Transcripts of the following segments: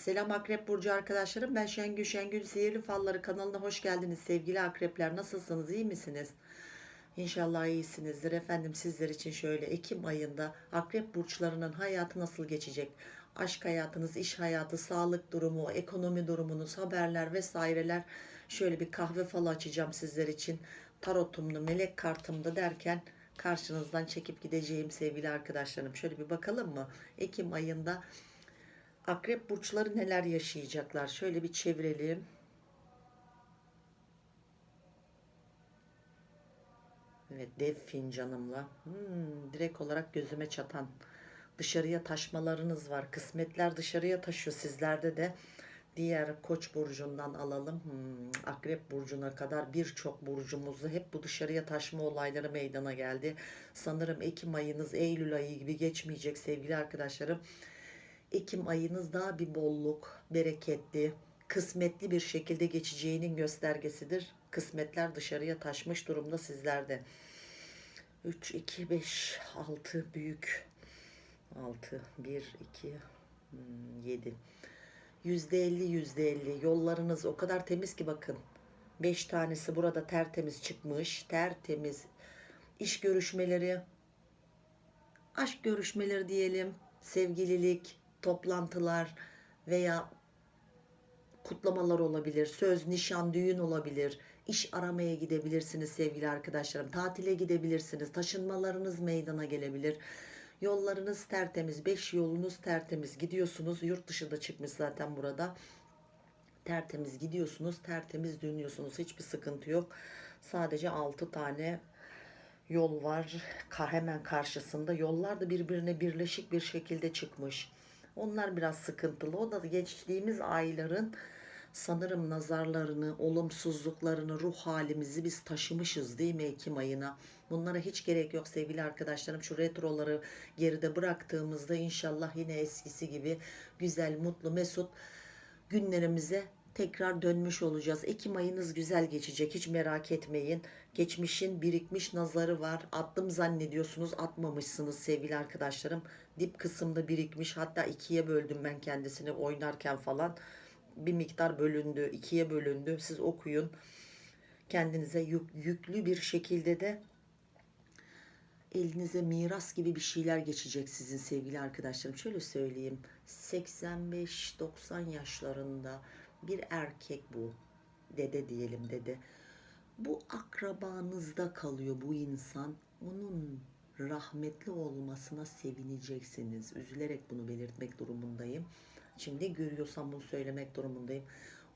Selam Akrep Burcu arkadaşlarım. Ben Şengül Şengül Sihirli Falları kanalına hoş geldiniz sevgili akrepler. Nasılsınız? iyi misiniz? İnşallah iyisinizdir. Efendim sizler için şöyle Ekim ayında akrep burçlarının hayatı nasıl geçecek? Aşk hayatınız, iş hayatı, sağlık durumu, ekonomi durumunuz, haberler vesaireler. Şöyle bir kahve falı açacağım sizler için. Tarotumda, melek kartımda derken karşınızdan çekip gideceğim sevgili arkadaşlarım. Şöyle bir bakalım mı? Ekim ayında Akrep burçları neler yaşayacaklar? Şöyle bir çevirelim. Evet, dev fincanımla. Hmm, direkt olarak gözüme çatan. Dışarıya taşmalarınız var. Kısmetler dışarıya taşıyor sizlerde de. Diğer koç burcundan alalım. Hmm, akrep burcuna kadar birçok burcumuzda hep bu dışarıya taşma olayları meydana geldi. Sanırım Ekim ayınız Eylül ayı gibi geçmeyecek sevgili arkadaşlarım. Ekim ayınız daha bir bolluk, bereketli, kısmetli bir şekilde geçeceğinin göstergesidir. Kısmetler dışarıya taşmış durumda sizlerde. 3, 2, 5, 6 büyük. 6, 1, 2, 7. %50, %50. Yollarınız o kadar temiz ki bakın. 5 tanesi burada tertemiz çıkmış. Tertemiz. İş görüşmeleri, aşk görüşmeleri diyelim, sevgililik, toplantılar veya kutlamalar olabilir, söz, nişan, düğün olabilir, iş aramaya gidebilirsiniz sevgili arkadaşlarım, tatile gidebilirsiniz, taşınmalarınız meydana gelebilir. Yollarınız tertemiz, beş yolunuz tertemiz gidiyorsunuz. Yurt dışında çıkmış zaten burada. Tertemiz gidiyorsunuz, tertemiz dönüyorsunuz. Hiçbir sıkıntı yok. Sadece 6 tane yol var. Hemen karşısında. Yollar da birbirine birleşik bir şekilde çıkmış. Onlar biraz sıkıntılı. O da geçtiğimiz ayların sanırım nazarlarını, olumsuzluklarını, ruh halimizi biz taşımışız değil mi Ekim ayına? Bunlara hiç gerek yok sevgili arkadaşlarım. Şu retroları geride bıraktığımızda inşallah yine eskisi gibi güzel, mutlu, mesut günlerimize tekrar dönmüş olacağız. Ekim ayınız güzel geçecek. Hiç merak etmeyin. Geçmişin birikmiş nazarı var. Attım zannediyorsunuz. Atmamışsınız sevgili arkadaşlarım. Dip kısımda birikmiş. Hatta ikiye böldüm ben kendisini oynarken falan. Bir miktar bölündü. ikiye bölündü. Siz okuyun. Kendinize yük- yüklü bir şekilde de elinize miras gibi bir şeyler geçecek sizin sevgili arkadaşlarım. Şöyle söyleyeyim. 85-90 yaşlarında bir erkek bu. Dede diyelim dede. Bu akrabanızda kalıyor bu insan. Onun rahmetli olmasına sevineceksiniz. Üzülerek bunu belirtmek durumundayım. Şimdi görüyorsam bunu söylemek durumundayım.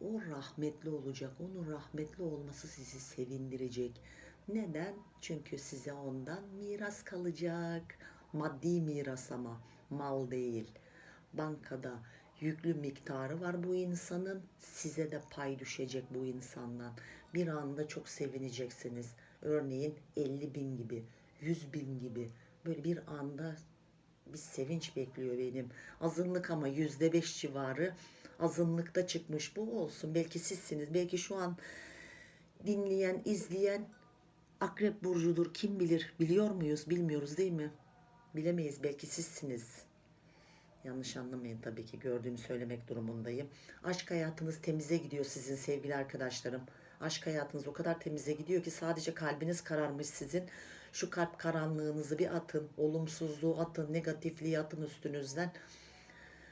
O rahmetli olacak. Onun rahmetli olması sizi sevindirecek. Neden? Çünkü size ondan miras kalacak. Maddi miras ama mal değil. Bankada yüklü miktarı var bu insanın. Size de pay düşecek bu insandan. Bir anda çok sevineceksiniz. Örneğin 50 bin gibi, 100 bin gibi. Böyle bir anda bir sevinç bekliyor benim. Azınlık ama yüzde beş civarı azınlıkta çıkmış bu olsun. Belki sizsiniz. Belki şu an dinleyen, izleyen Akrep burcudur kim bilir biliyor muyuz bilmiyoruz değil mi? Bilemeyiz belki sizsiniz. Yanlış anlamayın tabii ki gördüğümü söylemek durumundayım. Aşk hayatınız temize gidiyor sizin sevgili arkadaşlarım. Aşk hayatınız o kadar temize gidiyor ki sadece kalbiniz kararmış sizin. Şu kalp karanlığınızı bir atın, olumsuzluğu atın, negatifliği atın üstünüzden.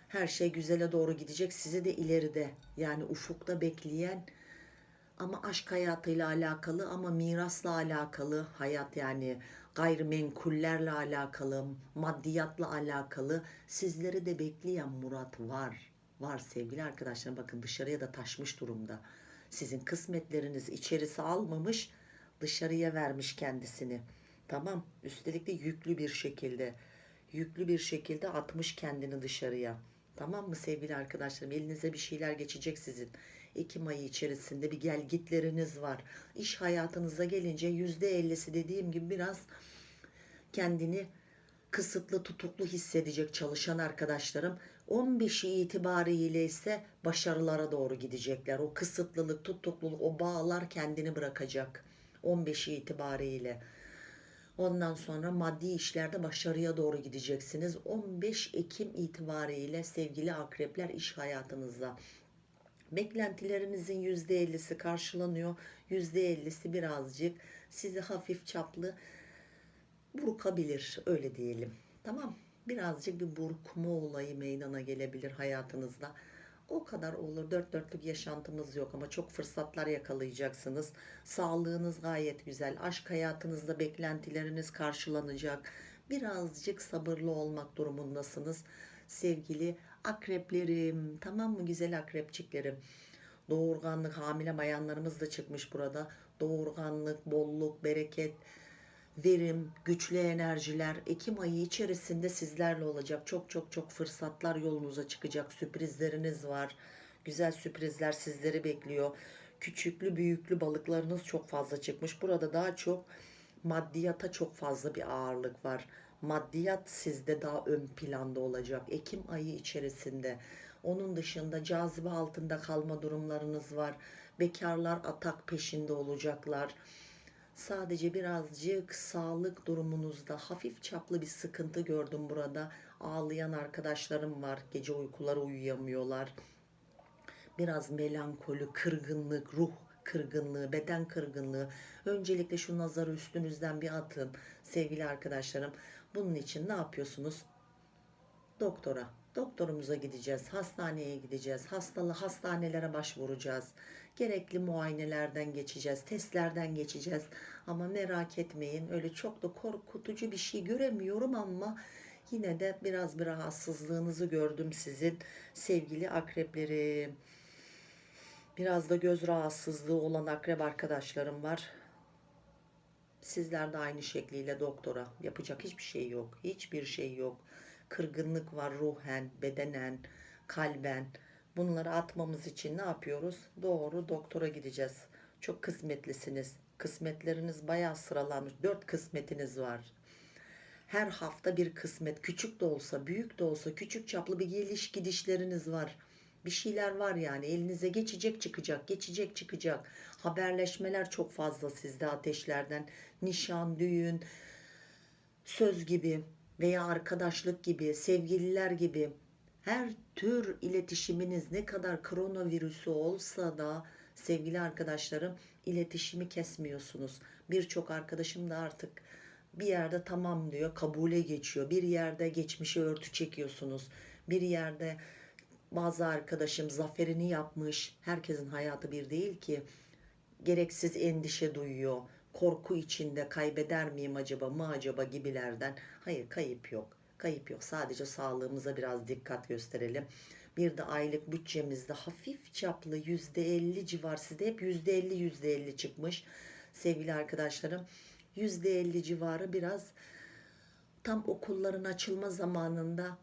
Her şey güzele doğru gidecek. Sizi de ileride yani ufukta bekleyen ama aşk hayatıyla alakalı ama mirasla alakalı hayat yani gayrimenkullerle alakalı, maddiyatla alakalı sizleri de bekleyen Murat var. Var sevgili arkadaşlar bakın dışarıya da taşmış durumda. Sizin kısmetleriniz içerisi almamış dışarıya vermiş kendisini. Tamam üstelik de yüklü bir şekilde yüklü bir şekilde atmış kendini dışarıya. Tamam mı sevgili arkadaşlarım? Elinize bir şeyler geçecek sizin. Ekim ayı içerisinde bir gel gitleriniz var. İş hayatınıza gelince yüzde ellisi dediğim gibi biraz kendini kısıtlı tutuklu hissedecek çalışan arkadaşlarım 15'i itibariyle ise başarılara doğru gidecekler. O kısıtlılık, tutukluluk, o bağlar kendini bırakacak 15'i itibariyle. Ondan sonra maddi işlerde başarıya doğru gideceksiniz. 15 Ekim itibariyle sevgili akrepler iş hayatınızda. Beklentilerinizin %50'si karşılanıyor. %50'si birazcık sizi hafif çaplı burkabilir öyle diyelim. Tamam birazcık bir burkma olayı meydana gelebilir hayatınızda. O kadar olur. Dört dörtlük yaşantımız yok ama çok fırsatlar yakalayacaksınız. Sağlığınız gayet güzel. Aşk hayatınızda beklentileriniz karşılanacak. Birazcık sabırlı olmak durumundasınız. Sevgili akreplerim, tamam mı güzel akrepçiklerim? Doğurganlık, hamile bayanlarımız da çıkmış burada. Doğurganlık, bolluk, bereket, verim, güçlü enerjiler Ekim ayı içerisinde sizlerle olacak. Çok çok çok fırsatlar yolunuza çıkacak. Sürprizleriniz var. Güzel sürprizler sizleri bekliyor. Küçüklü büyüklü balıklarınız çok fazla çıkmış. Burada daha çok maddiyata çok fazla bir ağırlık var. Maddiyat sizde daha ön planda olacak. Ekim ayı içerisinde. Onun dışında cazibe altında kalma durumlarınız var. Bekarlar atak peşinde olacaklar. Sadece birazcık sağlık durumunuzda hafif çaplı bir sıkıntı gördüm burada. Ağlayan arkadaşlarım var. Gece uykuları uyuyamıyorlar. Biraz melankoli, kırgınlık, ruh kırgınlığı, beden kırgınlığı. Öncelikle şu nazarı üstünüzden bir atın sevgili arkadaşlarım. Bunun için ne yapıyorsunuz? Doktora. Doktorumuza gideceğiz, hastaneye gideceğiz, hastalı hastanelere başvuracağız. Gerekli muayenelerden geçeceğiz, testlerden geçeceğiz. Ama merak etmeyin öyle çok da korkutucu bir şey göremiyorum ama yine de biraz bir rahatsızlığınızı gördüm sizin sevgili akreplerim. Biraz da göz rahatsızlığı olan akrep arkadaşlarım var. Sizler de aynı şekliyle doktora yapacak hiçbir şey yok. Hiçbir şey yok. Kırgınlık var ruhen, bedenen, kalben. Bunları atmamız için ne yapıyoruz? Doğru doktora gideceğiz. Çok kısmetlisiniz. Kısmetleriniz bayağı sıralanmış. Dört kısmetiniz var. Her hafta bir kısmet. Küçük de olsa, büyük de olsa, küçük çaplı bir geliş gidişleriniz var. Bir şeyler var yani elinize geçecek çıkacak, geçecek çıkacak. Haberleşmeler çok fazla sizde ateşlerden. Nişan, düğün, söz gibi veya arkadaşlık gibi, sevgililer gibi her tür iletişiminiz ne kadar koronavirüsü olsa da sevgili arkadaşlarım iletişimi kesmiyorsunuz. Birçok arkadaşım da artık bir yerde tamam diyor, kabule geçiyor. Bir yerde geçmişi örtü çekiyorsunuz. Bir yerde bazı arkadaşım zaferini yapmış. Herkesin hayatı bir değil ki. Gereksiz endişe duyuyor. Korku içinde kaybeder miyim acaba mı acaba gibilerden. Hayır kayıp yok. Kayıp yok. Sadece sağlığımıza biraz dikkat gösterelim. Bir de aylık bütçemizde hafif çaplı %50 civar sizde hep %50 %50 çıkmış. Sevgili arkadaşlarım %50 civarı biraz tam okulların açılma zamanında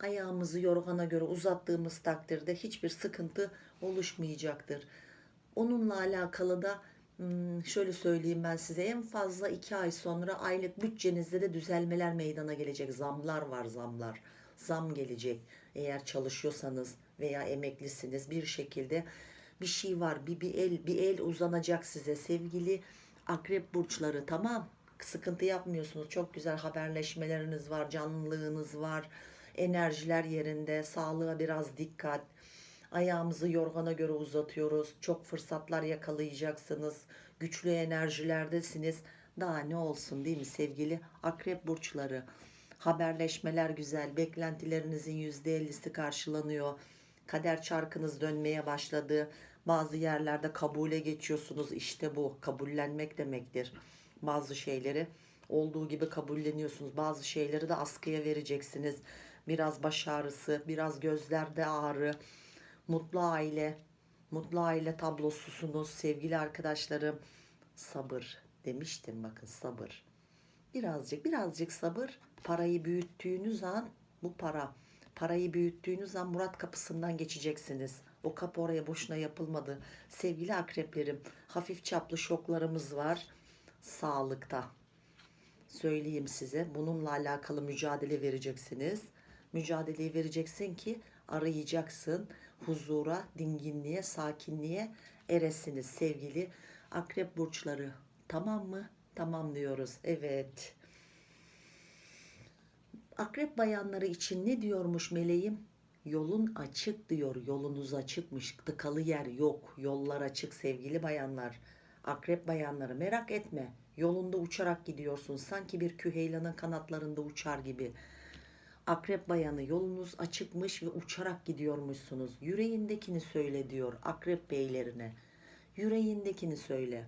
ayağımızı yorgana göre uzattığımız takdirde hiçbir sıkıntı oluşmayacaktır. Onunla alakalı da hmm, şöyle söyleyeyim ben size en fazla iki ay sonra aylık bütçenizde de düzelmeler meydana gelecek. Zamlar var zamlar. Zam gelecek. Eğer çalışıyorsanız veya emeklisiniz bir şekilde bir şey var. Bir, bir el bir el uzanacak size sevgili akrep burçları tamam. Sıkıntı yapmıyorsunuz. Çok güzel haberleşmeleriniz var, canlılığınız var enerjiler yerinde, sağlığa biraz dikkat. Ayağımızı yorgana göre uzatıyoruz. Çok fırsatlar yakalayacaksınız. Güçlü enerjilerdesiniz. Daha ne olsun değil mi sevgili akrep burçları? Haberleşmeler güzel. Beklentilerinizin %50'si karşılanıyor. Kader çarkınız dönmeye başladı. Bazı yerlerde kabule geçiyorsunuz. İşte bu kabullenmek demektir. Bazı şeyleri olduğu gibi kabulleniyorsunuz. Bazı şeyleri de askıya vereceksiniz biraz baş ağrısı, biraz gözlerde ağrı, mutlu aile, mutlu aile tablosusunuz sevgili arkadaşlarım. Sabır demiştim bakın sabır. Birazcık birazcık sabır parayı büyüttüğünüz an bu para parayı büyüttüğünüz an Murat kapısından geçeceksiniz. O kapı oraya boşuna yapılmadı. Sevgili akreplerim hafif çaplı şoklarımız var sağlıkta. Söyleyeyim size bununla alakalı mücadele vereceksiniz mücadeleyi vereceksin ki arayacaksın. Huzura, dinginliğe, sakinliğe eresiniz sevgili akrep burçları. Tamam mı? Tamam diyoruz. Evet. Akrep bayanları için ne diyormuş meleğim? Yolun açık diyor. Yolunuz açıkmış. Tıkalı yer yok. Yollar açık sevgili bayanlar. Akrep bayanları merak etme. Yolunda uçarak gidiyorsun. Sanki bir küheylanın kanatlarında uçar gibi. Akrep bayanı yolunuz açıkmış ve uçarak gidiyormuşsunuz. Yüreğindekini söyle diyor akrep beylerine. Yüreğindekini söyle.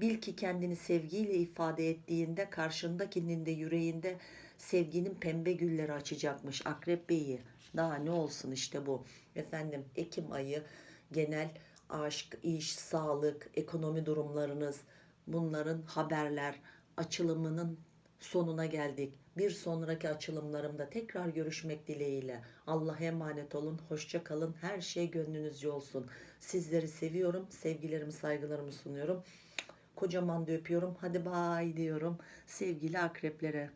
Bil ki kendini sevgiyle ifade ettiğinde karşındakinin de yüreğinde sevginin pembe gülleri açacakmış akrep beyi. Daha ne olsun işte bu. Efendim Ekim ayı genel aşk, iş, sağlık, ekonomi durumlarınız bunların haberler açılımının sonuna geldik. Bir sonraki açılımlarımda tekrar görüşmek dileğiyle. Allah'a emanet olun. Hoşça kalın. Her şey gönlünüzce olsun. Sizleri seviyorum. Sevgilerimi, saygılarımı sunuyorum. Kocaman da öpüyorum. Hadi bay diyorum sevgili akreplere.